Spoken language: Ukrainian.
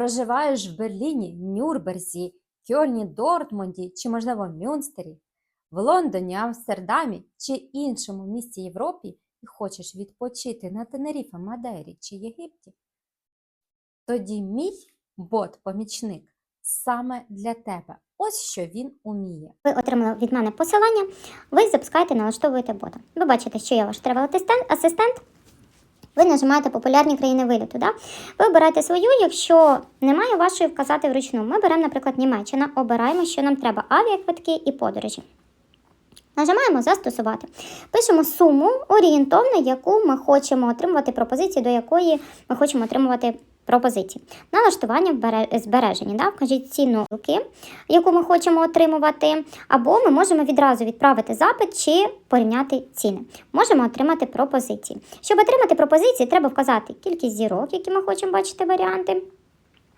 Проживаєш в Берліні, Нюрнберзі, Кьольні, Дортмунді чи, можливо, Мюнстері, в Лондоні, Амстердамі чи іншому місті Європі і хочеш відпочити на Тенеріфе, Мадейрі чи Єгипті, тоді мій бот-помічник саме для тебе. Ось що він уміє. Ви отримали від мене посилання, ви запускаєте, налаштовуєте бота. Ви бачите, що я ваш travel асистент. Ви нажимаєте популярні країни виліту. Да? Ви обираєте свою, якщо немає вашої вказати вручну. Ми беремо, наприклад, Німеччина, обираємо, що нам треба: авіаквитки і подорожі. Нажимаємо застосувати. Пишемо суму орієнтовну, яку ми хочемо отримувати пропозицію, до якої ми хочемо отримувати пропозиції. Налаштування збереження. Да? Вкажіть ціну яку ми хочемо отримувати, або ми можемо відразу відправити запит чи порівняти ціни. Можемо отримати пропозиції. Щоб отримати пропозиції, треба вказати кількість зірок, які ми хочемо бачити варіанти.